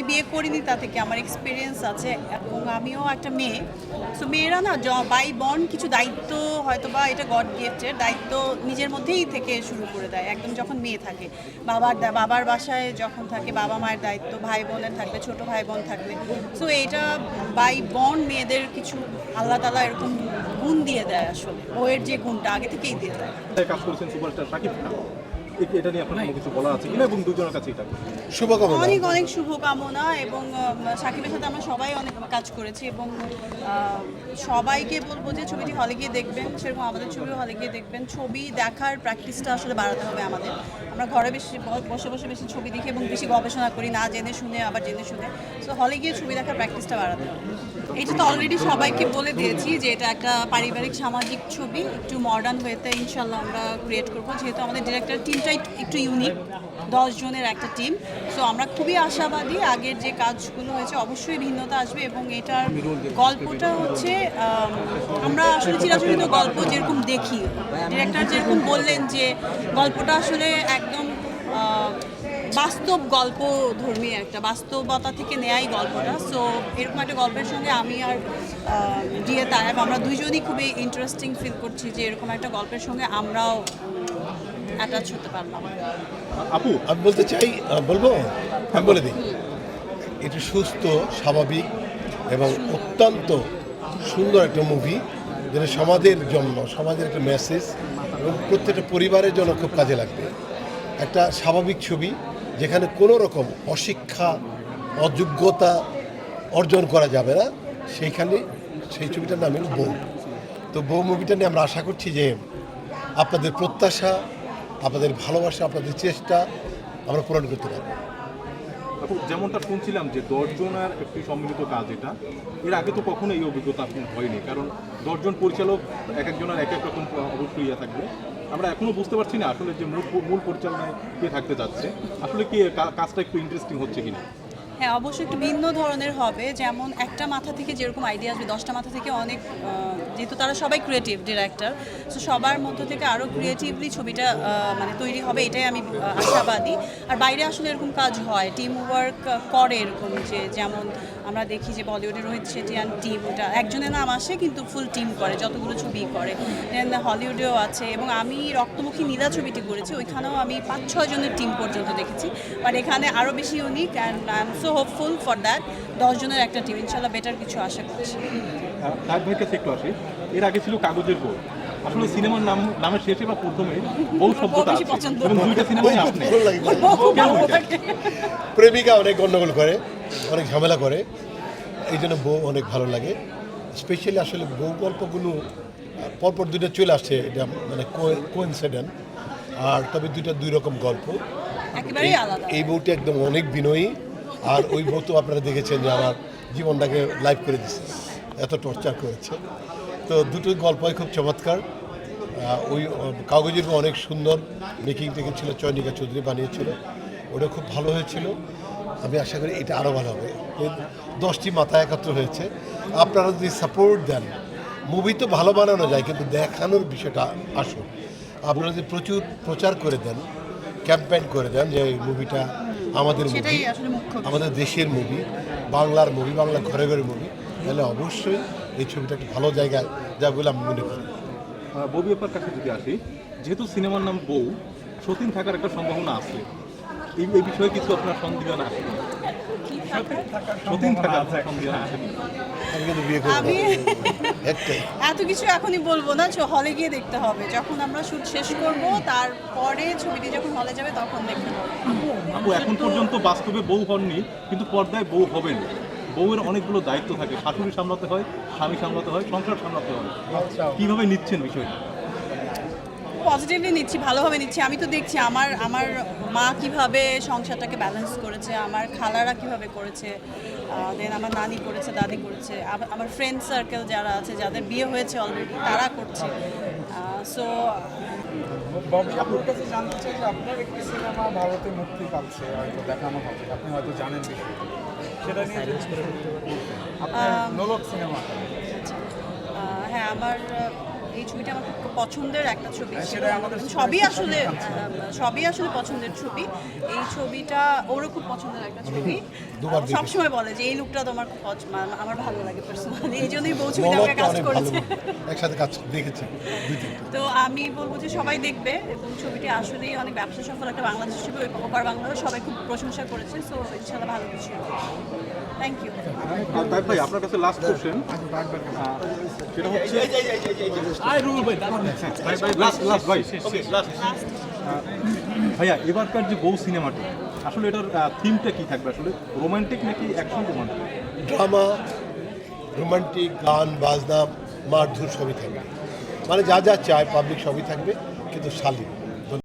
আমি বিয়ে করিনি, তা থেকে আমার এক্সপিরিয়েন্স আছে এবং আমিও একটা মেয়ে। সো মেয়েরা না বাই বন কিছু দায়িত্ব হয়তো বা এটা গড গিফটের দায়িত্ব নিজের মধ্যেই থেকে শুরু করে দেয়, একদম যখন মেয়ে থাকে। বাবার বাবার বাসায় যখন থাকে, বাবা মায়ের দায়িত্ব, ভাই বোনের থাকবে, ছোট ভাই বোন থাকবে। সো এটা বাই বন মেয়েদের কিছু আল্লাহ তালা এরকম গুণ দিয়ে দেয় আসলে বইয়ের যে গুণটা আগে থেকেই দিয়ে দেয়। কাজ সুপারস্টার শাকিব খান এটা নিয়ে আপনার কিছু বলা আছে কিনা এবং দুজনের কাছে এটা শুভকামনা। অনেক অনেক শুভকামনা এবং সাকিবের সাথে আমরা সবাই অনেক কাজ করেছি এবং সবাইকে বলব যে ছবিটি হলে গিয়ে দেখবেন সেরকম আমাদের ছবিও হলে গিয়ে দেখবেন। ছবি দেখার প্র্যাকটিসটা আসলে বাড়াতে হবে আমাদের। আমরা ঘরে বেশি বসে বসে বেশি ছবি দেখি এবং বেশি গবেষণা করি না জেনে শুনে আবার জেনে শুনে। সো হলে গিয়ে ছবি দেখার প্র্যাকটিসটা বাড়াতে হবে। এটা তো অলরেডি সবাইকে বলে দিয়েছি যে এটা একটা পারিবারিক সামাজিক ছবি একটু মডার্ন ওয়েতে ইনশাল্লাহ আমরা ক্রিয়েট করব। যেহেতু আমাদের ডিরেক্টর টিমটাই একটু ইউনিক দশ জনের একটা টিম সো আমরা খুবই আশাবাদী আগের যে কাজগুলো হয়েছে, অবশ্যই ভিন্নতা আসবে এবং এটার গল্পটা হচ্ছে আমরা আসলে চিরাচরিত গল্প যেরকম দেখি। ডিরেক্টর যেরকম বললেন যে, গল্পটা আসলে একদম বাস্তব গল্প ধর্মী একটা, বাস্তবতা থেকে নেয়াই গল্পটা। সো এরকম একটা গল্পের সঙ্গে আমি আর ডিএ তায়াব, আমরা দুইজনই খুবই ইন্টারেস্টিং ফিল করছি যে এরকম একটা গল্পের সঙ্গে আমরাও অ্যাটাচ হতে পারলাম। আপু, আমি বলতে চাই বলব? আমি বলে দিই। এটা সুস্থ, স্বাভাবিক এবং অত্যন্ত সুন্দর একটা মুভি যেটা সমাজের জন্য, সমাজের একটা মেসেজ এবং প্রত্যেকটা পরিবারের জন্য খুব কাজে লাগবে। একটা স্বাভাবিক ছবি যেখানে কোনো রকম অশিক্ষা, অযোগ্যতা অর্জন করা যাবে না। সেইখানে সেই ছবিটার নাম হলো বউ। তো বউ মুভিটা নিয়ে আমরা আশা করছি যে আপনাদের প্রত্যাশা আপনাদের ভালোবাসা, আপনাদের চেষ্টা আমরা পূরণ করতে পারব। যেমনটা শুনছিলাম যে দশজনের একটি সম্মিলিত কাজ এটা, এর আগে তো কখনো এই অভিজ্ঞতা আপনার হয়নি, কারণ দশজন পরিচালক এক একজনের এক এক রকম অবশ্যই ইয়ে থাকবে। আমরা এখনও বুঝতে পারছি না আসলে যে মূল মূল পরিচালনায় কে থাকতে যাচ্ছে। আসলে কি কাজটা একটু ইন্টারেস্টিং হচ্ছে কিনা? হ্যাঁ অবশ্যই একটু ভিন্ন ধরনের হবে। যেমন একটা মাথা থেকে যেরকম আইডিয়া আসবে, দশটা মাথা থেকে অনেক যেহেতু তারা সবাই ক্রিয়েটিভ ডিরেক্টর সো সবার মধ্য থেকে আরও ক্রিয়েটিভলি ছবিটা মানে তৈরি হবে, এটাই আমি আশাবাদী। আর বাইরে আসলে এরকম কাজ হয় টিম ওয়ার্ক করে এরকম যে, যেমন আমরা দেখি যে বলিউডে রোহিত শেট্টি অ্যান্ড টিম ওটা একজনের নাম আসে কিন্তু ফুল টিম করে, যতগুলো ছবি করে। দেন হলিউডেও আছে এবং আমি রক্তমুখী নীলা ছবিটি করেছি, ওইখানেও আমি পাঁচ ছয় জনের টিম পর্যন্ত দেখেছি। বাট এখানে আরও বেশি unique and I am so hopeful for that দশজনের একটা টিম ইনশাল্লাহ বেটার কিছু আশা করছি। সাহেব ভাইয়ের কাছে একটু আসি। এর আগে ছিল কাগজের বই। আসলে সিনেমার নাম নামের শেষে বা প্রথমে বউ শব্দটা আছে। দুইটা সিনেমাই আপনি? প্রেমিকা অনেক গণ্ডগোল করে অনেক ঝামেলা করে। এই জন্য বউ অনেক ভালো লাগে। স্পেশালি আসলে বউ গল্পগুলো পরপর দুইটা চলে আসছে। এটা মানে কোইন্সিডেন্ট আর তবে দুইটা দুই রকম গল্প। এই বউটি একদম অনেক বিনয়ী। আর ওই বউ আপনারা দেখেছেন যে আমার জীবনটাকে লাইভ করে দিচ্ছে, এত টর্চার করেছে। তো দুটো গল্পই খুব চমৎকার। ওই কাগজের অনেক সুন্দর মেকিং টেকিং ছিল, চয়নিকা চৌধুরী বানিয়েছিল। ওটা খুব ভালো হয়েছিল। আমি আশা করি এটা আরও ভালো হবে। দশটি মাথা একাত্র হয়েছে। আপনারা যদি সাপোর্ট দেন মুভি তো ভালো বানানো যায়, কিন্তু দেখানোর বিষয়টা আসুন। আপনারা যদি প্রচুর প্রচার করে দেন ক্যাম্পেইন করে দেন যে এই মুভিটা আমাদের মুভি। আমাদের দেশের মুভি বাংলার মুভি বাংলা ঘরে ঘরে মুভি তাহলে অবশ্যই এই ছবিটা একটা ভালো জায়গায় যা বলে আমি মনে করি। ববি আপার কাছে যদি আসি যেহেতু সিনেমার নাম বউ সতীন থাকার একটা সম্ভাবনা আছে। এই এই বিষয়ে কিছু আপনার সন্দেহ না আছে? সতীন থাকার সন্দেহ আছে? আমি কিন্তু বিয়ে করব। একটাই। এত কিছু এখনই বলব না হলে গিয়ে দেখতে হবে। যখন আমরা শুট শেষ করব তারপরে ছবিটি যখন হলে যাবে তখন দেখতে হবে। আপু এখন পর্যন্ত বাস্তবে বউ হননি কিন্তু পর্দায় বউ হবেন। বউয়ের অনেকগুলো দায়িত্ব থাকে। শাশুড়ি সামলাতে হয় স্বামী সামলাতে হয় সংসার সামলাতে হয়। কীভাবে নিচ্ছেন বিষয়টা? পজিটিভলি নিচ্ছি ভালোভাবে নিচ্ছি। আমি তো দেখছি আমার আমার মা কীভাবে সংসারটাকে ব্যালেন্স করেছে আমার খালারা কীভাবে করেছে দেন আমার নানি করেছে দাদি করেছে আমার ফ্রেন্ড সার্কেল যারা আছে যাদের বিয়ে হয়েছে অলরেডি তারা করছে। সো ববি আপনার কাছে জানতে চাই যে আপনার একটি সিনেমা ভারতে মুক্তি পাচ্ছে হয়তো দেখানো হবে আপনি হয়তো জানেন বিষয়টি। সেটা নিয়ে। আপনার নোলক সিনেমাটা হ্যাঁ আমার এই ছবিটা আমার খুব পছন্দের একটা ছবি হ্যাঁ, আমাদের সবই আসলে সবই আসলে পছন্দের ছবি। এই ছবিটা ওরও খুব পছন্দের একটা ছবি। সবসময় বলে যে এই লুকটা তোমার খুব আমার ভালো লাগে পার্সোনালি এই জন্যই বউ ছবিটা কাজ করেছে। একসাথে কাজ দেখেছি তো আমি বলব যে সবাই দেখবে এবং ছবিটি আসলেই অনেক ব্যবসা সফল একটা বাংলাদেশ ছবি। ওই ওপার বাংলাদেশ সবাই খুব প্রশংসা করেছে। সো ইনশাল্লাহ ভালো কিছু থ্যাংক ইউ ভাই আপনার কাছে লাস্ট কোশ্চেন সেটা হচ্ছে ভাইয়া এবারকার যে বউ সিনেমাটি আসলে এটার থিমটা কি থাকবে আসলে? রোমান্টিক নাকি অ্যাকশন রোমান্টিক ড্রামা রোমান্টিক গান বাজনা মারধর সবই থাকবে। মানে যা যা চায় পাবলিক সবই থাকবে কিন্তু শালীন।